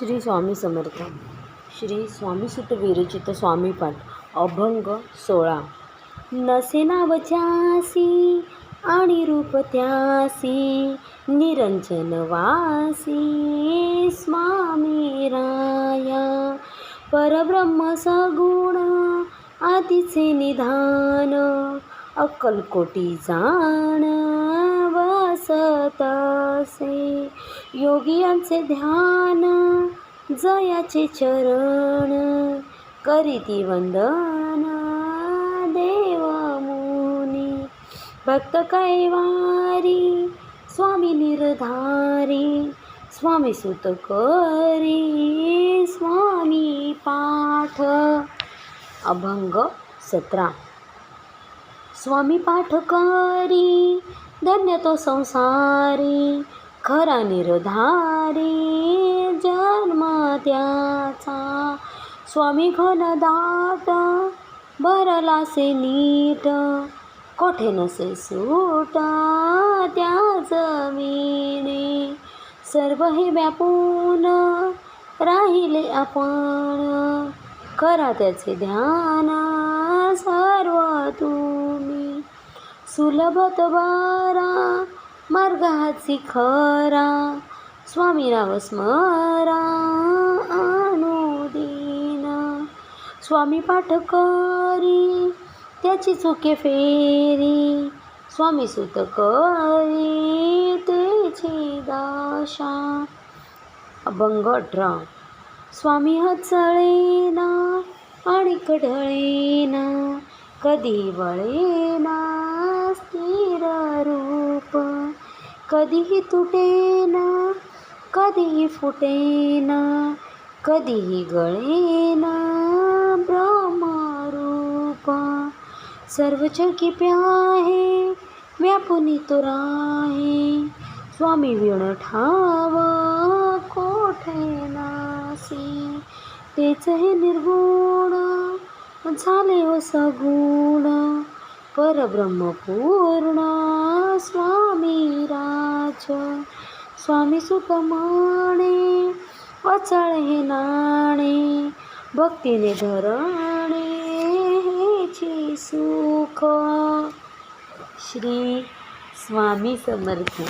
श्री स्वामी समर्थ. श्री स्वामी सुत विरचित स्वामीपाठ अभंग सोळा. नसे नावच्यासी आणि रूप त्यासी. निरंजन वासी स्वामी राया. परब्रह्म सगुण आदिचे निधान. अक्कलकोटी जाण. वसतसे योगियांचे ध्यान जयाचे चरण करीती वंदन देव मुनी. भक्त कैवारी स्वामी निर्धारी स्वामी सुत करी स्वामी पाठ. अभंग सतरा. स्वामी पाठ करी धन्य तो संसारी खरा निर्धारी जन्म त्याचा. स्वामी घन दाट भरलासे नीट कोठे नसे सूट त्या जमिनी. सर्व हे व्यापून राहिले आपण करा त्याचे ध्यान सर्व तू सुलभत बारा मार्ग हाची खरा स्वामी नाव स्मरा अनुदीन. स्वामी पाठ करी त्याची चुके फेरी स्वामी सुत करी त्याची दाशा. अभंग अठरा. स्वामी हचळेना आणि कढळेना कधी वळेना कधीही तुटेना कधीही फुटेना कधीही गळेना ब्रह्मरूप. सर्व जगी प्याहे व्यापुनी तो राहे स्वामी विण ठाव कोठे नासी? तेच हे निर्गुण झाले हो सगुण परब्रह्मपूर्ण. स्वामी राज. स्वामी सुखमाणे म्हणे अचळ हे नाणे भक्तीने धरणे हेची सुख. श्री स्वामी समर्थ.